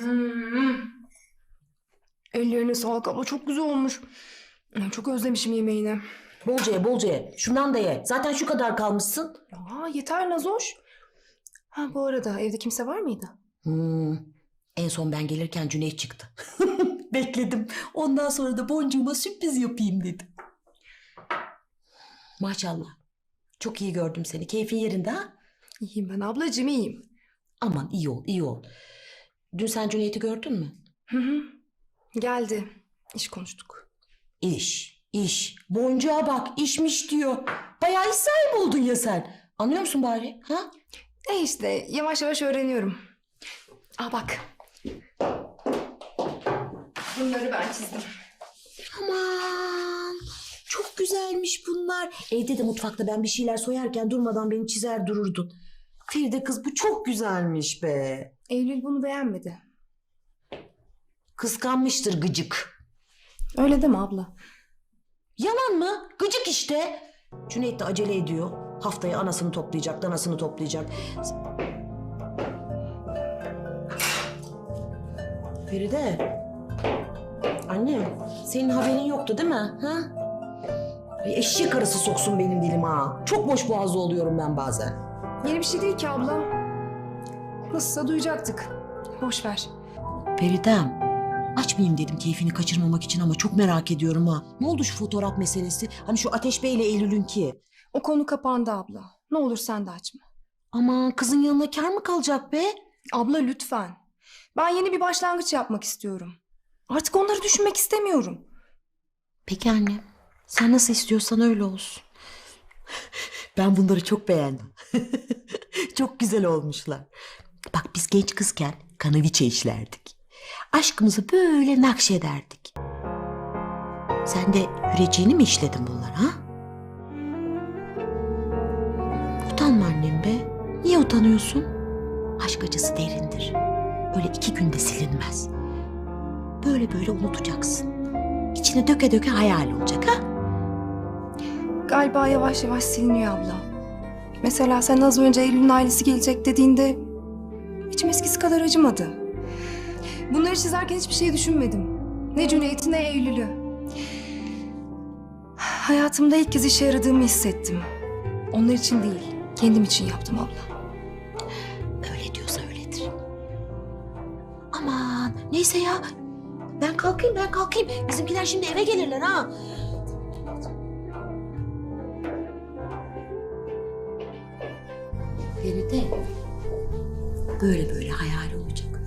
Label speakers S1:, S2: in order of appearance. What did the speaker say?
S1: Hmm. Ellerine sağlık abla çok güzel olmuş. Çok özlemişim yemeğini.
S2: Bolca ye bolca ye. Şundan da ye. Zaten şu kadar kalmışsın.
S1: Ya yeter Nazoş. Ha bu arada evde kimse var mıydı?
S2: Hmm. En son ben gelirken Cüneyt çıktı. Bekledim. Ondan sonra da boncuğuma sürpriz yapayım dedim. Maşallah. Çok iyi gördüm seni. Keyfin yerinde ha?
S1: İyiyim ben ablacığım iyiyim.
S2: Aman iyi ol, iyi ol. Dün sen Cüneyt'i gördün mü?
S1: Hı hı. Geldi. İş konuştuk.
S2: İş, iş. Boncuğa bak, işmiş diyor. Bayağı iş sahibi oldun ya sen. Anlıyor musun bari? Ha?
S1: E işte yavaş yavaş öğreniyorum. Aa bak. Bunları ben çizdim.
S2: Aman çok güzelmiş bunlar. Evde de mutfakta ben bir şeyler soyarken durmadan beni çizer dururdun. Feride kız bu çok güzelmiş be.
S1: Eylül bunu beğenmedi.
S2: Kıskanmıştır gıcık.
S1: Öyle deme abla.
S2: Yalan mı? Gıcık işte. Cüneyt de acele ediyor. Haftaya anasını toplayacak, danasını toplayacak. Feride. Annem, senin haberin yoktu değil mi? Ha? Eşek arası soksun benim dilim ha. Çok boş boğazlı oluyorum ben bazen.
S1: Yeni bir şey değil ki abla. Nasılsa duyacaktık. Boş ver.
S2: Feridem, açmayayım dedim keyfini kaçırmamak için ama çok merak ediyorum ha. Ne oldu şu fotoğraf meselesi? Hani şu Ateş Bey ile Eylül'ünki.
S1: O konu kapandı abla. Ne olur sen de açma.
S2: Aman kızın yanına kar mı kalacak be?
S1: Abla lütfen. Ben yeni bir başlangıç yapmak istiyorum. Artık onları düşünmek istemiyorum.
S2: Peki anne. Sen nasıl istiyorsan öyle olsun. Ben bunları çok beğendim. çok güzel olmuşlar. Bak biz genç kızken kanaviçe işlerdik. Aşkımızı böyle nakşederdik. Sen de hüreciğini mi işledin bunlar ha? Utanma annem be. Niye utanıyorsun? Aşk acısı derindir. Öyle iki günde silinmez. Böyle böyle unutacaksın. İçine döke döke hayal olacak ha?
S1: Galiba yavaş yavaş siliniyor abla. Mesela sen az önce Eylül'ün ailesi gelecek dediğinde içim eskisi kadar acımadı. Bunları çizerken hiçbir şey düşünmedim. Ne Cüneyt'i ne Eylül'ü. Hayatımda ilk kez işe yaradığımı hissettim. Onlar için değil, kendim için yaptım abla.
S2: Öyle diyorsa öyledir. Aman neyse ya. Ben kalkayım ben kalkayım. Bizimkiler şimdi eve gelirler ha. Feride. Böyle böyle hayal olacak.